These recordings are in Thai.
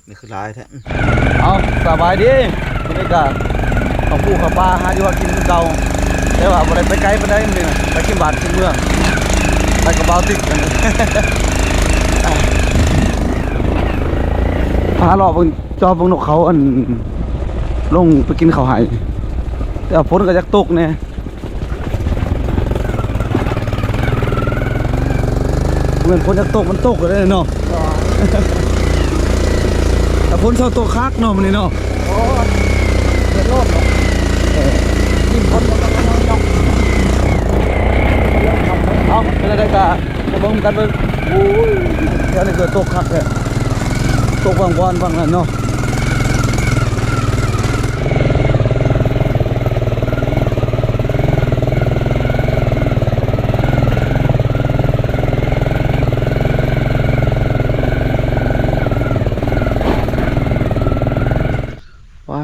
โอ้ยหมดนี่คือหลายแท้เอาสบายดีบรรยากาศของผู้ขับปลาหาอยู่ว่ากินเก่าแต่ว่าบ่ได้ไปไกลปานใดมื้อนี้นะไปกินบาทกินเมืองไปกระเป๋าติ๊กกันหาหลอกเบิ่งจอบเบิ่งนกเขาอันลงไปกินข้าวไห้แต่ว่าฝนก็จักตกแน่เหมือนฝนจักตกมันตกก็ได้เนาะ แต่พ้นเสาตัวคักเนาะมันนี่เนาะโอ้เดือดร้อนเนาะยิ่งคนมันก็น้อยเนาะเอาเป็นอะไรกะมาบิ่งกันเบิ่งโอ้ยเดี๋ยวนี้เกิดตกคักเลยตกบางวันบางนั้นเนาะ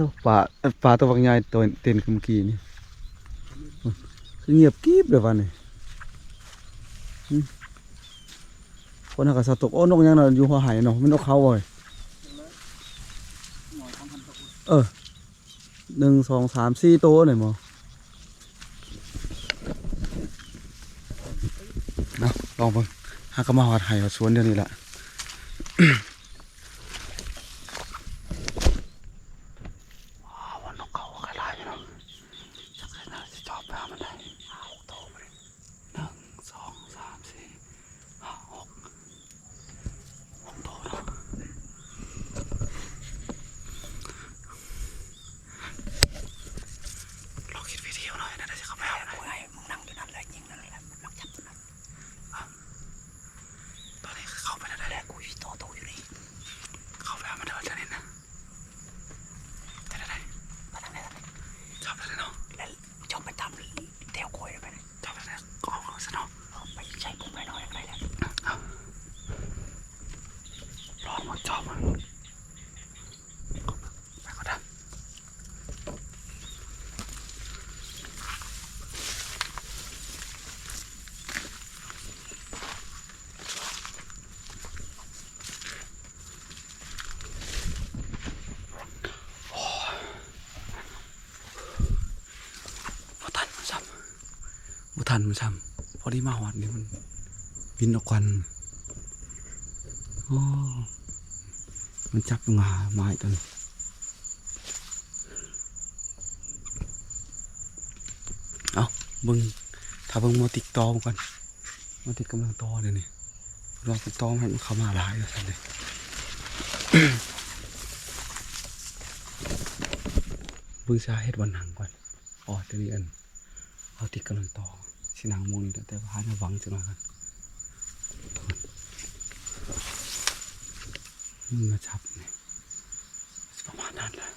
ตัวปลาปลาตัวบางใหญ่ตัวเต็นคือเมื่อกี้นี่คือเงียบกริบเลยวันนี้คนหากสะตกโอ้นกยังน่ะอยู่หัวหายเนาะมันนกเขาบ่อยเออหนึ่งสองสามสี่ตัวหน่อยหมอนะลองเบิ่งหากมาหอดหายสวนเดี๋ยวนี้ละ ว้าวว่านกเขากระไรเนาะจักรน่าจะจอบไปหามันได้ห้าหกตัวไปเลยหนึ่งสองสามสี่ห้าหก ผมโตเนาะลองคิดวิธีเอาหน่อยนะเดี๋ยวจะเข้าไปเอาหน่อย ไอ้มึงนั่งอยู่นั่นแหละยิงนั่นแหละมันลักจับตัวนั้น ตอนนี้คือเข้าไปได้แล้ว กูอยู่โตโตอยู่นี่ เข้าไปเอามันเดินจะนิดนะได้ได้ได้ มาทางไหนทางไหน จับได้เลยเนาะ แล้วชอบไปตามเตียวโคยไปไหน จับได้แล้วก็เอาซะเนาะ เอาไปใช้ผมไปหน่อยอะไรแล้ว ลองมาจับมันไปก็ได้บ่ทันมันซ้ำบ่ทั นมันซ้ำพอดีมาหอดนี่มันบินออกควันโอ้มันจับงมาไม้ตัวนี้เอาเบิ่งถ้าเบิ่งโมติกตอมก่อนโมติกกำลังตอเลยนี่รอเป็นตอมให้มันเข้ามาหลายแล้วสั่นเลยเบิ่งสาเหตุวันหนังก่อนอ๋อตัวนี้อันเอาติดกำลังต่อ สินางมงนี่แต่ว่าหาระวังจังหน่อยกันมันมาจับเนี่ยประมาณนั้นแหละ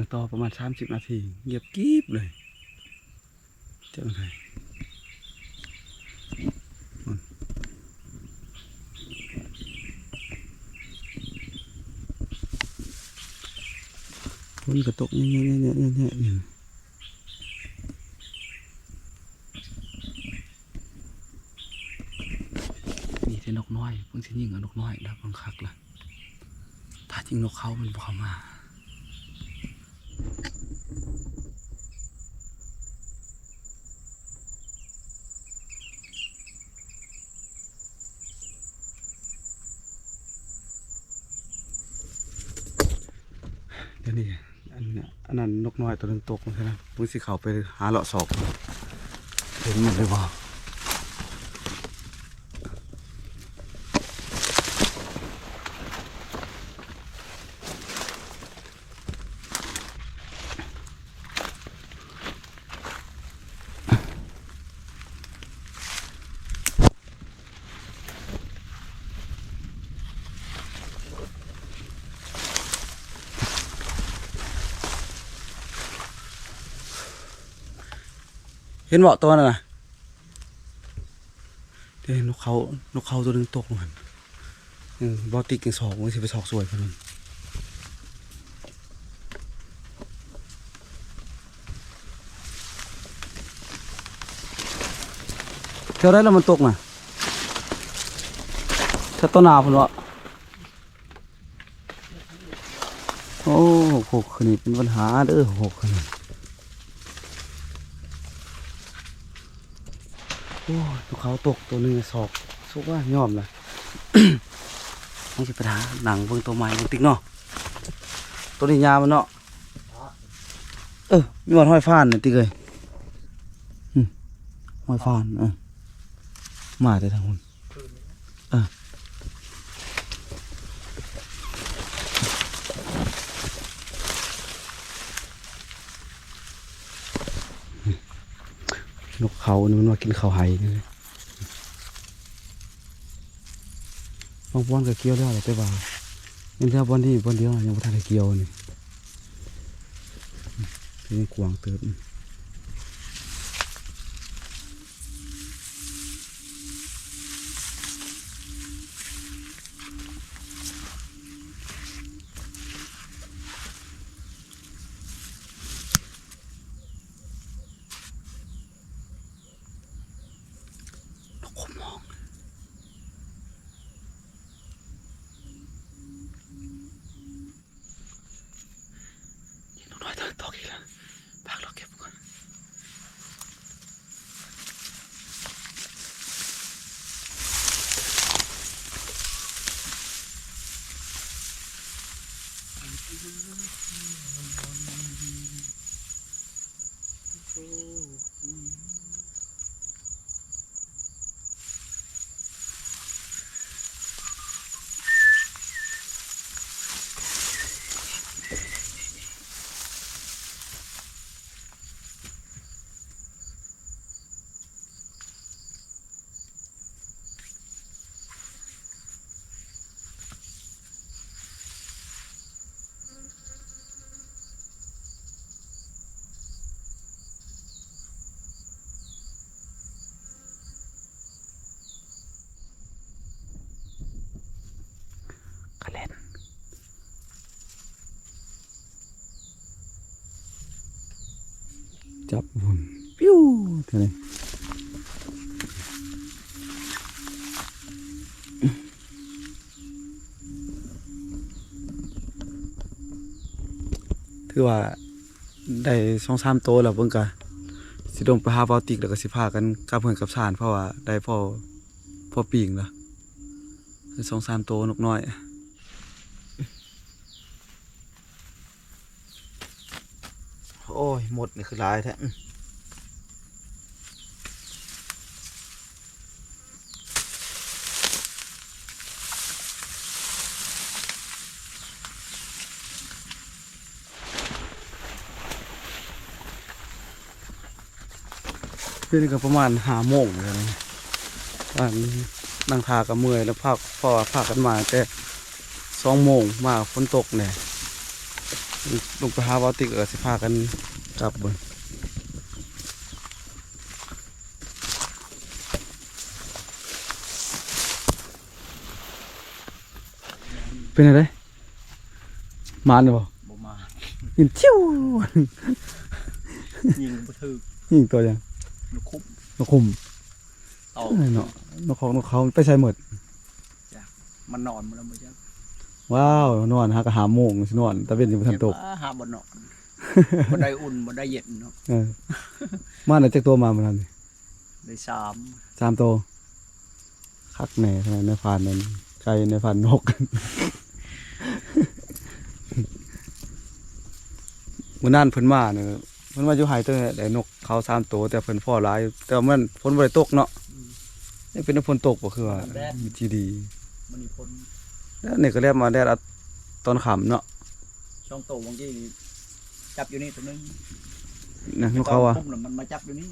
างต่อประมาณสามสิบนาที เงียบกีบเลย เจ้าเลยนกระตกเนี่ยเนี่ยเนี่ยเนี่ยเนี่ยนี่ที่นกน้อยเพิ่งที่ยิงกับนกน้อยนะบังคักล่ะถ้าจริงนกเขามันบอมา นี่อันนี้อันนั้นนกน้อยตัวนึงตกใช่ไหมมึงสิเขาไปหาเลาะศอกเห็นหมดเลยบ่ เห็นเบ่ตัวนั่นน่ะเดี๋ยวนกเขานกเขาตัวนึงตกมันอืมบอติกยังสอกมึงสิไปสอกสวยคนนึงเท่าไรแล้วมันตกน่ะถ้าต้นนาพุ่นวะโอ้หกคนนี้เป็นปัญหาเด้อหกคนนี้ โอ้ยลูเขาตกตัวหนึ่งสอกสุกว่ายอมเลยต้องสิไปหาหนังเบิ่งตัวใหม่เบิ่งติ๊กเนาะตัวนี้ยามันเนาะเออมีบอนห้อยฟ้านเนี่ยติ๊กเลยห้อยฟ้านเออมาแต่ทางหุ่นเอออืม นกเขานี่มันมากินข้าวไห้นี่เลยบางบอนก็เกี่ยวแล้วแต่ว่ายังเท่าบอนที่บอนเดียวยังไม่ทันได้เกี่ยวนี่อืมยังกวางเติบนี่ นกขมมองยิงนกน้อยตอกตอกอีกแล้วปากเราเก็บก่อนกระเล่น จับหุ่นปิ้วเท่านี้ถือว่าได้สองสามโตวแล้วเบิ่งกะสิลงไปหาบอติกแล้วก็สิพากันกลับเพื่อนกับสานเพราะว่าได้พอพอปีงแล้วสองสามโตวนกน้อย โอ้ย หมดนี่คือลายแท้อื้อเพื่อนก็ประมาณห้าโมงเลยนะว่านั่งทากับเมื่อยแล้วพาพ่อพากันมาแต่สองโมงมาฝนตกเนี่ย ลงไปหาวาติกเออสิพากันกลับเบนเป็นอะไรมาเนี่ยบ่บ่มายยินชิวยิงบ่ถึกยิงตัวยังนกคุบนกคุมเอาเอ้ยเนาะนกของนกเขาไปใส่หมดมันนอนมาแล้วมื้อจัง ว้าวนอนหากะหาโมงสินอนตะเวนอยู่บ่ทันตกเจ็บว่าหาบ่นอนบ่ได้อุ่นบ่ได้เย็นเนาะเออมาไหนจากตัวมามันนั่นนี่ได้สามสามตัวคักแหน่ทำไมในผ่านนั้นไก่ในผ่านนกมื้อนั้นเพิ่นมาเนี่ยเพิ่นมาอยู่ไห้ตัวเนี่ยได้นกเขาสามตัวแต่เพิ่นพ่อหลายอยู่แต่ว่ามันฝนบ่ได้ตกเนาะนี่เป็นฝนตกบ่คือว่ามีที่ดีมันนี่พ้น แล้วนี่ก็เรียกมาแดดเอาตอนค่ำเนาะช่องโตบางทีนี่จับอยู่นี่ตัวนึงนะนกเขาอะปุ๊บน่ะมันมาจับอยู่นี่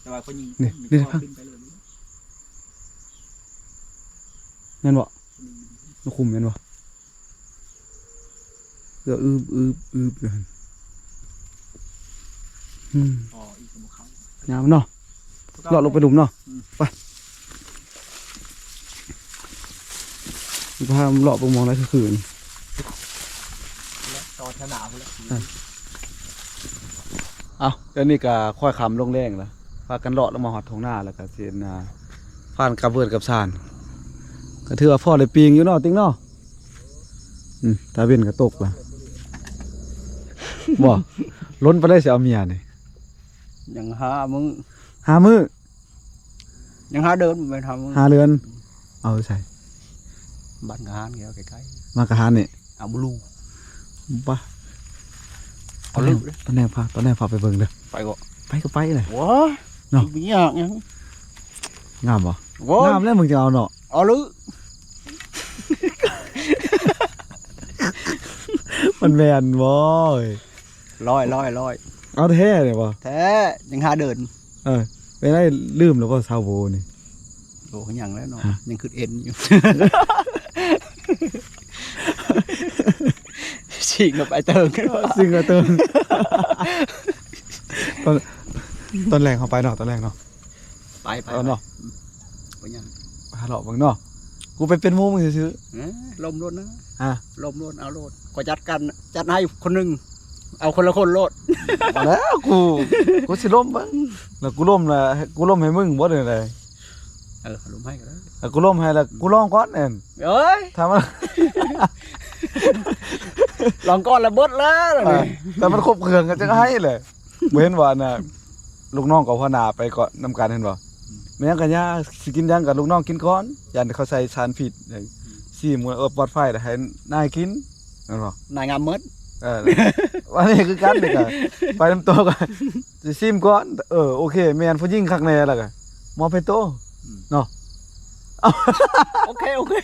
แต่ว่าคนยิงนี่ปุ๊บนี่ก็ครับขึ้นไปเลยแม่นบ่นกคุมแม่นบ่เดี๋ยวอืบอืบอืบอยู่หั่นอืมอ๋ออีกกับเขายามเนาะเลาะลงไปหลุมเนาะอืมไป พาเลาะไปมองได้คือคืนแล้วต่อชนะไปแล้วเอาเดี๋ยวนี้ก็ค่อยคำลงแรงแล้วพากันเลาะลงมาหอดทงหน้าแล้วก็เสียนาผ่านกับเวิร์ดกับซานก็ถือว่าพ่อได้ปีงอยู่เนาะติ๊งเนาะอืมตาเวนก็ตกละบ่ล้นไปได้สิเอาเมียนี่ยังหามึงหามือยังหาเดินไปทำมึงหาเรือน เอาใส่ บ้านงานเงี้ยใกล้มากระหานนี่ๆเอาบลูปะเอาลึกเลยตอนแรกพาตอนแรกพาไปเบิ่งเด้อไปก็ไปก็ไปเลย ว้าเนาะ มีอย่างยังงามบ่ว้างามแล้วมึงจะเอาเนาะเอาลึกมันแมนบ่ยลอยลอยลอยเอาแท้เลยบ่แท้ยังหาเดินเออไปได้ลืมแล้วบ่ซาวโบนี่ โอ้ยังแล้วเนาะฮะ ยังคือเอ็นอยู่ ฉีกกับไอเติงกันว่าซึ่งก็เติมตอนตอนแรกเขาไปเนาะตอนแรกเนาะไปไปเอาเนาะไปยังหาเลาะเบิ่งเนาะกูไปเป็นหมู่มึงซื่อเอ้ยลมรถนะๆอะลมรถเอารถก็จัดกันจัดให้คนหนึ่งเอาคนละคนรถมาแล้วกูกูสิล้มเบิ่งแล้วกูล้มแล้วกูล้มให้มึงบ่ได้เลย เออลมให้ก็ได้แล้วกูล้มให้แล้วกูลองก่อนเน่นเอ้ยถ้ามันลองก้อนระเบิดแล้วเออแต่มันครบเครื่องกันจังให้เลยบ่เห็นว่าน่ะลูกน้องกับพ่อหน้าไปก่อนนำกันเห็นบ่แม่งก็ย่าสิกินหยังกับลูกน้องกินก่อนยันเขาใส่สารพิษอย่างซีหมูเออปลอดภัยแต่ให้นายกินเห็นบ่นายงามเมดเออวันนี้คือกันเด็กอะไปน้ำตัวกันสิซิมก่อนเออโอเคแม่นผู้หญิงคักแน่แล้วก็มอไปโต โอเคโอเค